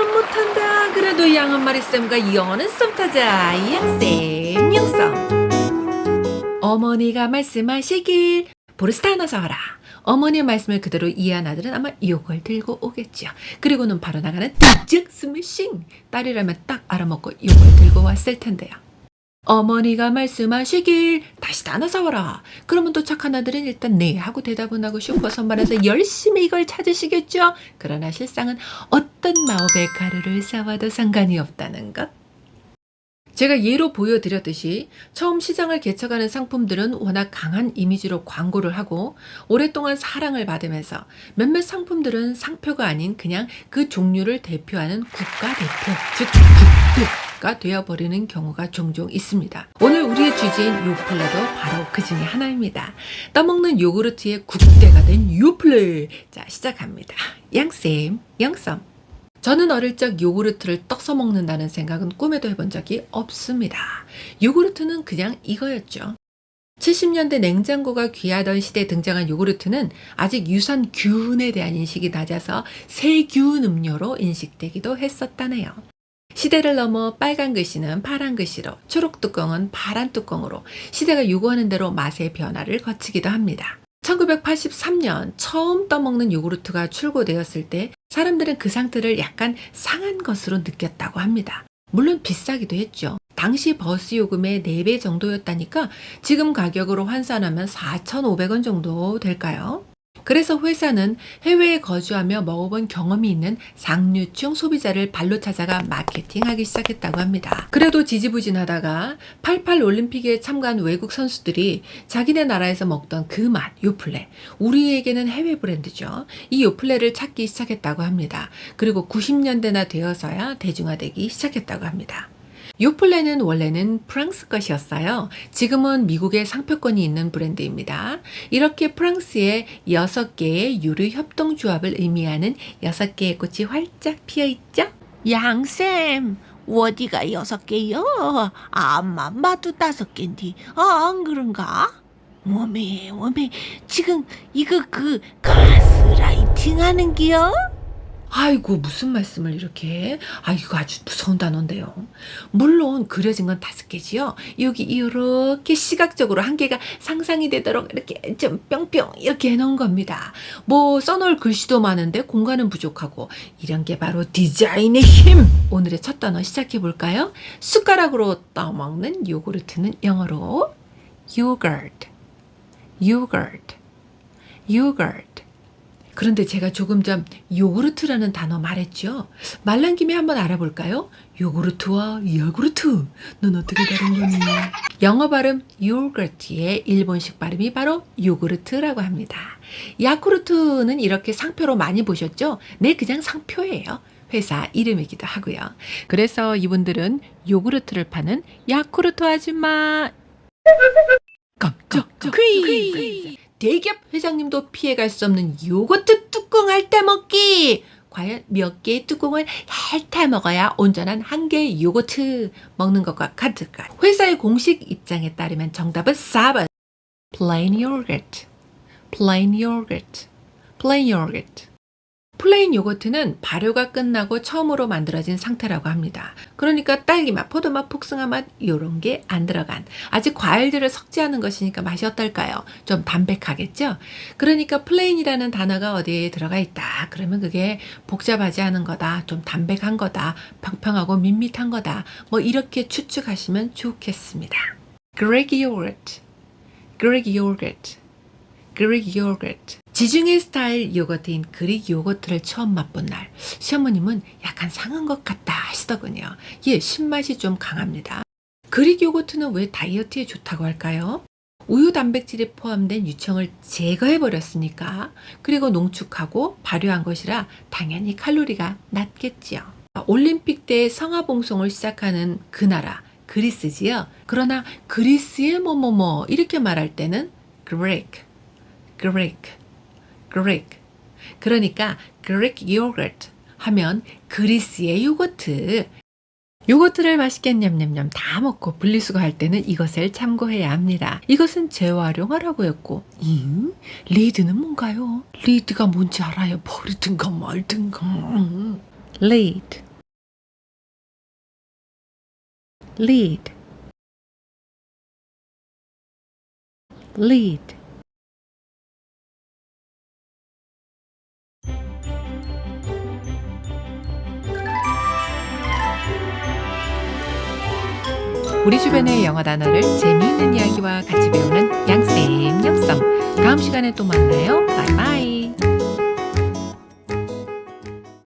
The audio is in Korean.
영어는 못한다. 그래도 양한 마리 쌤과 영어는 썸 타자. 양쌤 영썸. 어머니가 말씀하시길 보르스타 하나 사와라. 어머니의 말씀을 그대로 이해한 아들은 아마 요걸 들고 오겠죠. 그리고는 바로 나가는 득즉 스매싱. 딸이라면 딱 알아먹고 요걸 들고 왔을 텐데요. 어머니가 말씀하시길 다시 다 하나 사와라. 그러면 또 착한 아들은 일단 네 하고 대답은 하고 슈퍼 선반에서 열심히 이걸 찾으시겠죠. 그러나 실상은 어떤 마법의 가루를 사와도 상관이 없다는 것. 제가 예로 보여드렸듯이 처음 시장을 개척하는 상품들은 워낙 강한 이미지로 광고를 하고 오랫동안 사랑을 받으면서 몇몇 상품들은 상표가 아닌 그냥 그 종류를 대표하는 국가대표, 즉 국대 가 되어버리는 경우가 종종 있습니다. 오늘 우리의 주제인 요플레도 바로 그 중에 하나입니다. 떠먹는 요구르트의 국대가 된 요플레. 자, 시작합니다. 양쌤, 영썸. 저는 어릴 적 요구르트를 떡 써먹는다는 생각은 꿈에도 해본 적이 없습니다. 요구르트는 그냥 이거였죠. 70년대 냉장고가 귀하던 시대에 등장한 요구르트는 아직 유산균에 대한 인식이 낮아서 세균 음료로 인식되기도 했었다네요. 시대를 넘어 빨간 글씨는 파란 글씨로, 초록 뚜껑은 파란 뚜껑으로 시대가 요구하는 대로 맛의 변화를 거치기도 합니다. 1983년 처음 떠먹는 요구르트가 출고되었을 때 사람들은 그 상태를 약간 상한 것으로 느꼈다고 합니다. 물론 비싸기도 했죠. 당시 버스 요금의 4배 정도였다니까 지금 가격으로 환산하면 4,500원 정도 될까요? 그래서 회사는 해외에 거주하며 먹어본 경험이 있는 상류층 소비자를 발로 찾아가 마케팅하기 시작했다고 합니다. 그래도 지지부진하다가 88 올림픽에 참가한 외국 선수들이 자기네 나라에서 먹던 그 맛, 요플레. 우리에게는 해외 브랜드죠. 이 요플레를 찾기 시작했다고 합니다. 그리고 90년대나 되어서야 대중화되기 시작했다고 합니다. 요플레는 원래는 프랑스 것이었어요. 지금은 미국의 상표권이 있는 브랜드입니다. 이렇게 프랑스의 6개의 유류 협동조합을 의미하는 6개의 꽃이 활짝 피어 있죠? 양쌤, 어디가 여섯 개요? 암만 봐도 다섯 개인데, 아, 안 그런가? 워메, 워메, 지금 이거 그 가스라이팅 하는 기요? 아이고 무슨 말씀을 이렇게 아 이거 아주 무서운 단어인데요. 물론 그려진 건 다섯 개지요. 여기 이렇게 시각적으로 한 개가 상상이 되도록 이렇게 좀 뿅뿅 이렇게 해놓은 겁니다. 뭐 써놓을 글씨도 많은데 공간은 부족하고 이런 게 바로 디자인의 힘. 오늘의 첫 단어 시작해 볼까요? 숟가락으로 떠먹는 요구르트는 영어로 yogurt, yogurt. 그런데 제가 조금 전 요구르트라는 단어 말했죠. 말란 김에 한번 알아볼까요? 요구르트와 야구르트. 넌 어떻게 다른 거니? 영어 발음 요거트의 일본식 발음이 바로 요구르트라고 합니다. 야쿠르트는 이렇게 상표로 많이 보셨죠? 네, 그냥 상표예요. 회사 이름이기도 하고요. 그래서 이분들은 요구르트를 파는 야쿠르트 아줌마 깜짝 퀴즈. 대기업 회장님도 피해갈 수 없는 요거트 뚜껑 핥아 먹기. 과연 몇 개의 뚜껑을 핥아 먹어야 온전한 한 개의 요거트 먹는 것과 같을까? 회사의 공식 입장에 따르면 정답은 4번. plain yogurt. plain yogurt. plain yogurt. 플레인 요거트는 발효가 끝나고 처음으로 만들어진 상태라고 합니다. 그러니까 딸기맛, 포도맛, 복숭아맛 이런 게 안 들어간 아직 과일들을 섞지않은 것이니까 맛이 어떨까요? 좀 담백하겠죠? 그러니까 플레인이라는 단어가 어디에 들어가 있다. 그러면 그게 복잡하지 않은 거다. 좀 담백한 거다. 평평하고 밋밋한 거다. 뭐 이렇게 추측하시면 좋겠습니다. Greek yogurt, Greek yogurt, Greek yogurt. 지중해 스타일 요거트인 그릭 요거트를 처음 맛본 날 시어머님은 약간 상한 것 같다 하시더군요. 예, 신맛이 좀 강합니다. 그릭 요거트는 왜 다이어트에 좋다고 할까요? 우유 단백질이 포함된 유청을 제거해 버렸으니까 그리고 농축하고 발효한 것이라 당연히 칼로리가 낮겠지요. 올림픽 때 성화봉송을 시작하는 그 나라 그리스지요. 그러나 그리스의 뭐뭐뭐 이렇게 말할 때는 Greek, Greek, Greek. 그러니까 Greek yogurt 하면 그리스의 요거트. 요거트를 맛있게 냠냠냠 다 먹고 분리수거할 때는 이것을 참고해야 합니다. 이것은 재활용하라고 했고, 잉? 리드는 뭔가요? 리드가 뭔지 알아요? 버리든가 말든가. lead, lead, lead. 우리 주변의 영어 단어를 재미있는 이야기와 같이 배우는 양쌤 영썸 다음 시간에 또 만나요. 바이바이